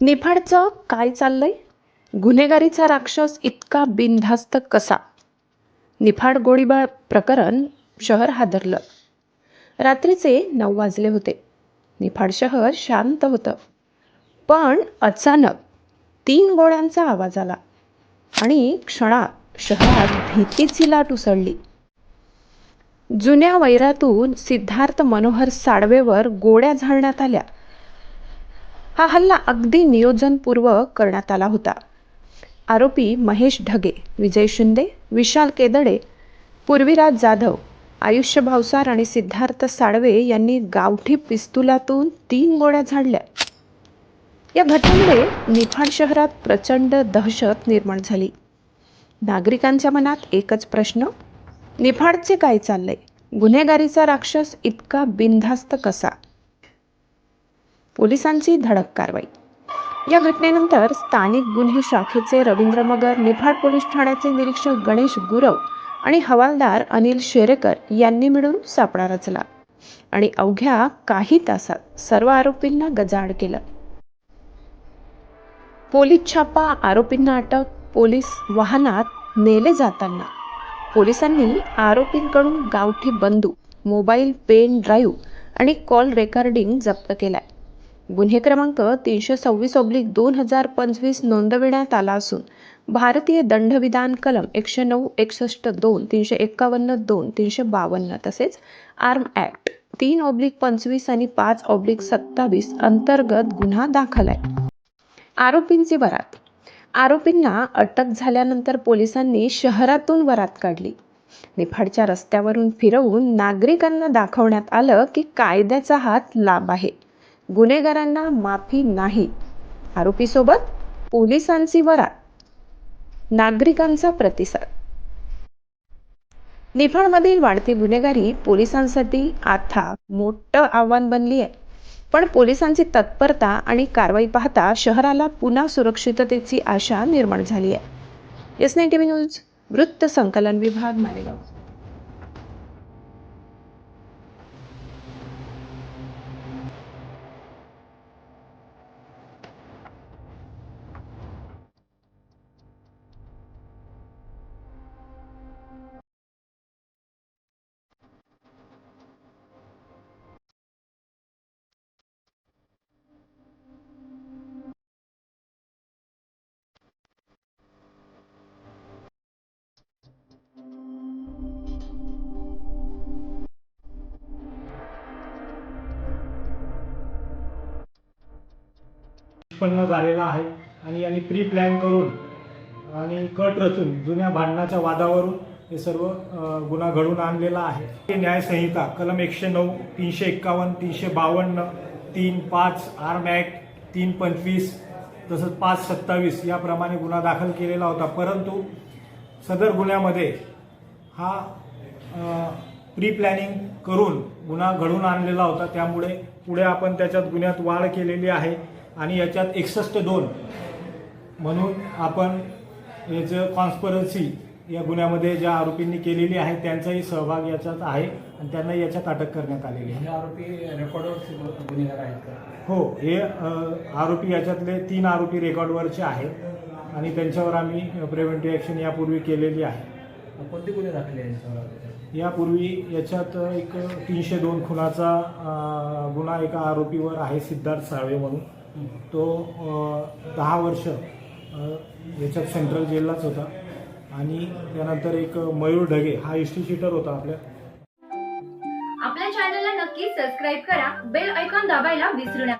निफाडचं काय चाललंय? गुन्हेगारीचा राक्षस इतका बिनधास्त कसा? निफाड गोळीबार प्रकरण शहर हादरलं. रात्रीचे नऊ वाजले होते. निफाड शहर शांत होतं. पण अचानक तीन गोळ्यांचा आवाज आला आणि क्षणात शहरात भीतीची लाट उसळली. जुन्या वैरातून सिद्धार्थ मनोहर साडवेवर गोळ्या झाडण्यात आल्या. हा हल्ला अगदी नियोजनपूर्वक करण्यात आला होता. आरोपी महेश ढगे विजय शिंदे विशाल केदडे पूर्वीराज जाधव आयुष्य भावसार आणि सिद्धार्थ साळवे यांनी गावठी पिस्तुलातून तीन गोळ्या झाडल्या. या घटनेमुळे निफाड शहरात प्रचंड दहशत निर्माण झाली. नागरिकांच्या मनात एकच प्रश्न निफाडचे काय चाललंय? गुन्हेगारीचा राक्षस इतका बिनधास्त कसा? पोलिसांची धडक कारवाई. या घटनेनंतर स्थानिक गुन्हे शाखेचे रवींद्र मगर निफाड पोलीस ठाण्याचे निरीक्षक गणेश गुरव आणि हवालदार अनिल शेरेकर यांनी मिळून सापळा रचला आणि अवघ्या काही तासात सर्व आरोपींना गजाआड केलं. पोलीस छापा आरोपींना अटक पोलीस वाहनात नेले जाताना पोलिसांनी आरोपींकडून गावठी बंदूक मोबाईल पेन ड्राईव्ह आणि कॉल रेकॉर्डिंग जप्त केलाय. गुन्हे क्रमांक तीनशे सव्वीस ऑब्लिक दोन हजार पंचवीस नोंदविण्यात आला असून भारतीय दंडविधान कलम एकशे नऊ एकसष्ट दोन तीनशे एक्कावन्न दोन तीनशे बावन्न तसेच आर्म ॲक्ट तीन ऑब्लिक पंचवीस आणि पाच ऑब्लिक सत्तावीस अंतर्गत गुन्हा दाखल आहे. आरोपींची वरात. आरोपींना अटक झाल्यानंतर पोलिसांनी शहरातून वरात काढली. निफाडच्या रस्त्यावरून फिरवून नागरिकांना दाखवण्यात आलं की कायद्याचा हात लांब आहे. गुन्हेगारांना माफी नाही. आरोपीसोबत पोलिसांची वरात. नागरिकांचा प्रतिसाद. निफाडमधील वाढती गुन्हेगारी पोलिसांसाठी आता मोठं आव्हान बनली आहे पण पोलिसांची तत्परता आणि कारवाई पाहता शहराला पुन्हा सुरक्षिततेची आशा निर्माण झाली आहे एस नाईन टी व्ही न्यूज वृत्त संकलन विभाग मालेगाव. उत्पन्न झालेला आहे. आणि यांनी प्री प्लॅन करून आणि कट रचून जुन्या भांडणाच्या वादावरून हे सर्व गुन्हा घडून आणलेला आहे. हे न्यायसंहिता कलम एकशे नऊ तीनशे एक्कावन्न तीनशे बावन्न तीन पाच आर्म ॲक्ट तीन पंचवीस तसंच पाच सत्तावीस याप्रमाणे गुन्हा दाखल केलेला होता. परंतु सदर गुन्ह्यामध्ये हा प्री प्लॅनिंग करून गुन्हा घडून आणलेला होता. त्यामुळे पुढे आपण त्याच्यात गुन्ह्यात वाढ केलेली आहे. आणि याच्यात एकसष्ट दोन. म्हणून आपण याचं कॉन्स्परन्सी या गुन्ह्यामध्ये ज्या आरोपींनी केलेली आहे त्यांचाही सहभाग याच्यात आहे आणि त्यांना याच्यात अटक करण्यात आलेली आहे. हे आरोपी रेकॉर्डवर गुन्हेगार आहेत का? हो हे आरोपी याच्यातले तीन आरोपी रेकॉर्डवरचे आहेत आणि त्यांच्यावर आम्ही प्रिव्हेंटिव्ह ॲक्शन यापूर्वी केलेली आहे. कोणते गुन्हे दाखले आहेत? यापूर्वी याच्यात एक तीनशे दोन खुनाचा गुन्हा एका आरोपीवर आहे सिद्धार्थ साळवे म्हणून. तो दहा वर्ष याच्यात सेंट्रल जेललाच होता. आणि त्यानंतर एक मयूर ढगे हा हिस्ट्री होता आपल्या. आपल्या चॅनलला नक्की सबस्क्राईब करा. बेल ऐकॉन दाबायला विसरू नका.